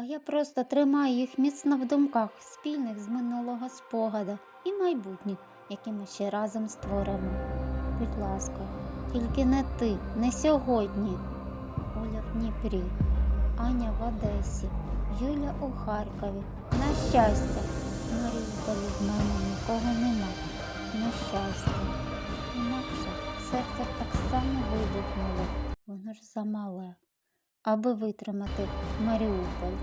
А я просто тримаю їх міцно в думках, спільних з минулого спогада і майбутніх, які ми ще разом створимо. Будь ласка, тільки не ти, не сьогодні. Оля в Дніпрі, Аня в Одесі, Юля у Харкові. На щастя, Маріуполі в мене нікого нема. На щастя. Інакше серце так само вибухнуло. Воно ж замале, аби витримати Маріуполь.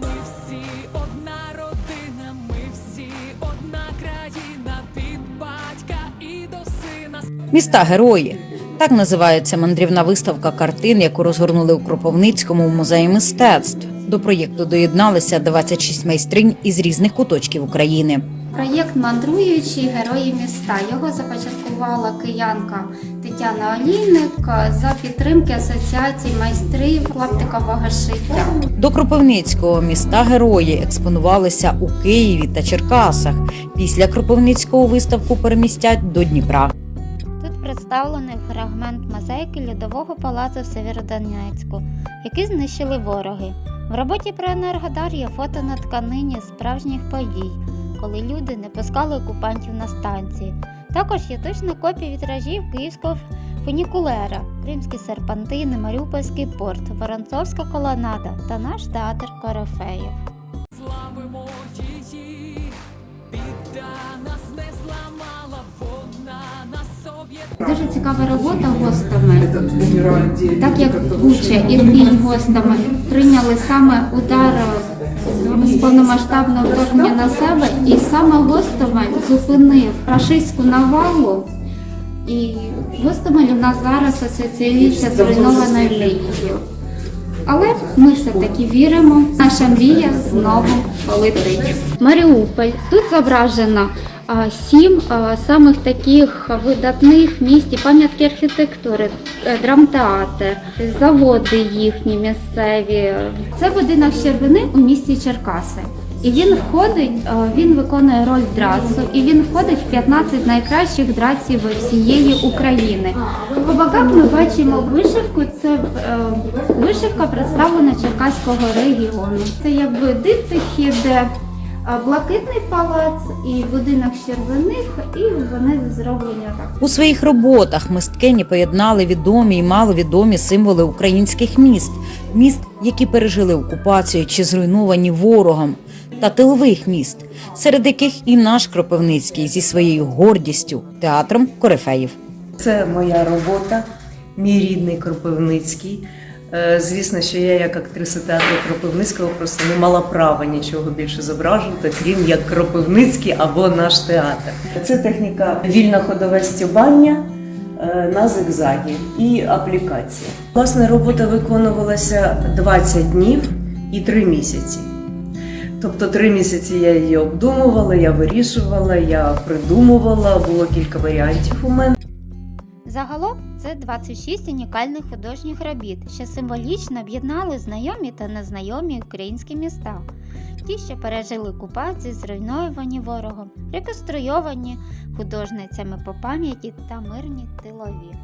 Ми всі одна родина, ми всі одна країна від батька і до сина. Міста герої. Так називається мандрівна виставка картин, яку розгорнули у Кропивницькому музеї мистецтв. До проєкту доєдналися 26 майстринь із різних куточків України. Проєкт Мандруючі герої міста. Його започаткувала киянка Тетяна Олійник за підтримки Асоціації майстрів клаптикового шиття. До Кропивницького міста герої експонувалися у Києві та Черкасах. Після Кропивницького виставку перемістять до Дніпра. Тут представлений фрагмент мозаїки льодового палацу в Сєвєродонецьку, який знищили вороги. В роботі про Енергодар є фото на тканині справжніх подій, коли люди не пускали окупантів на станції. Також є точна копія вітражів київського фунікулера, римські серпантини, Маріупольський порт, Воронцовська колонада та наш театр Корифеїв. Славимо її, біда нас не зламала, вона на собі. Дуже цікава робота гостами. Так як Буча і Ірпінь гостами прийняли саме удар з повномасштабного вторгнення на себе, і саме Гостомель зупинив рашистську навалу. І Гостомель у нас зараз асоціюється з руйнованою лінією. Але ми все-таки віримо, наша мрія знову полетить. Маріуполь. Тут зображено сім самих таких видатних місць і пам'ятки архітектури, е, драмтеатр, заводи їхні місцеві. Це будинок Щербини у місті Черкаси. І він входить, він виконує роль драцу, і він входить в 15 найкращих драців всієї України. По боках ми бачимо вишивку. Це е, вишивка представлена Черкаського регіону. Це якби диптих іде е, блакитний палац і будинок Щербиних, і вони зроблені так. У своїх роботах мисткині поєднали відомі і маловідомі символи українських міст, міст, які пережили окупацію чи зруйновані ворогом, та тилових міст, серед яких і наш Кропивницький зі своєю гордістю театром Корифеїв. Це моя робота, мій рідний Кропивницький. Е, Звісно, що я, як актриса театру Кропивницького, просто не мала права нічого більше зображувати, крім як Кропивницький або наш театр. Це техніка вільна ходове стюбання е, на зигзагі і аплікація. Власне, робота виконувалася 20 днів і 3 місяці. Тобто три місяці я її обдумувала, я вирішувала, я придумувала, було кілька варіантів у мене. Загалом це 26 унікальних художніх робіт, що символічно об'єднали знайомі та незнайомі українські міста. Ті, що пережили окупацію, зруйновані ворогом, реконструйовані художницями по пам'яті та мирні тилові.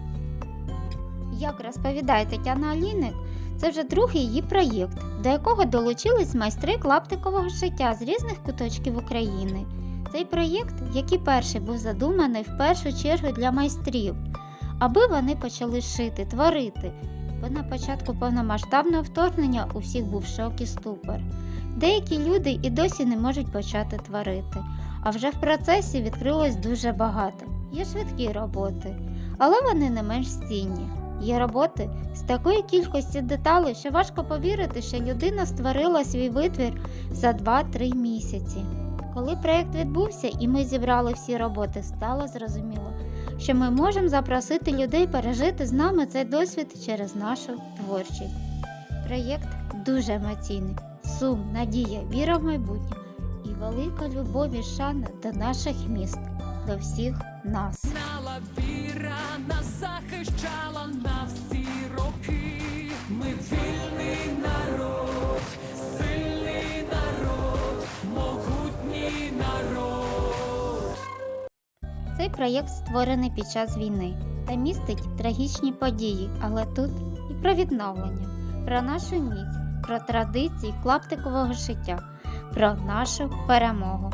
Як розповідає Тетяна Аліник, це вже другий її проєкт, до якого долучились майстри клаптикового шиття з різних куточків України. Цей проєкт, який перший був задуманий в першу чергу для майстрів, аби вони почали шити, творити. Бо на початку повномасштабного вторгнення у всіх був шок і ступор. Деякі люди і досі не можуть почати творити, а вже в процесі відкрилось дуже багато. Є швидкі роботи, але вони не менш цінні. Є роботи з такої кількості деталей, що важко повірити, що людина створила свій витвір за 2-3 місяці. Коли проєкт відбувся і ми зібрали всі роботи, стало зрозуміло, що ми можемо запросити людей пережити з нами цей досвід через нашу творчість. Проєкт дуже емоційний, сум, надія, віра в майбутнє і велика любов і шана до наших міст, до всіх нас. Віра, нас захищала на всі роки. Ми вільний проєкт створений під час війни та містить трагічні події, але тут і про відновлення, про нашу міць, про традиції клаптикового життя, про нашу перемогу.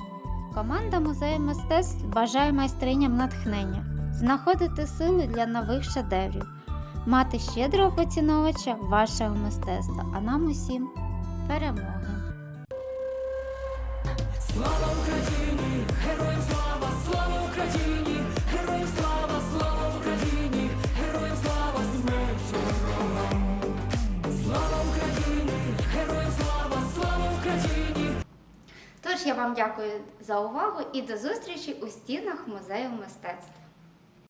Команда музею мистецтв бажає майстриням натхнення, знаходити сили для нових шедеврів, мати щедрого поціновувача вашого мистецтва, а нам усім перемоги! Тож я вам дякую за увагу і до зустрічі у стінах музею мистецтв.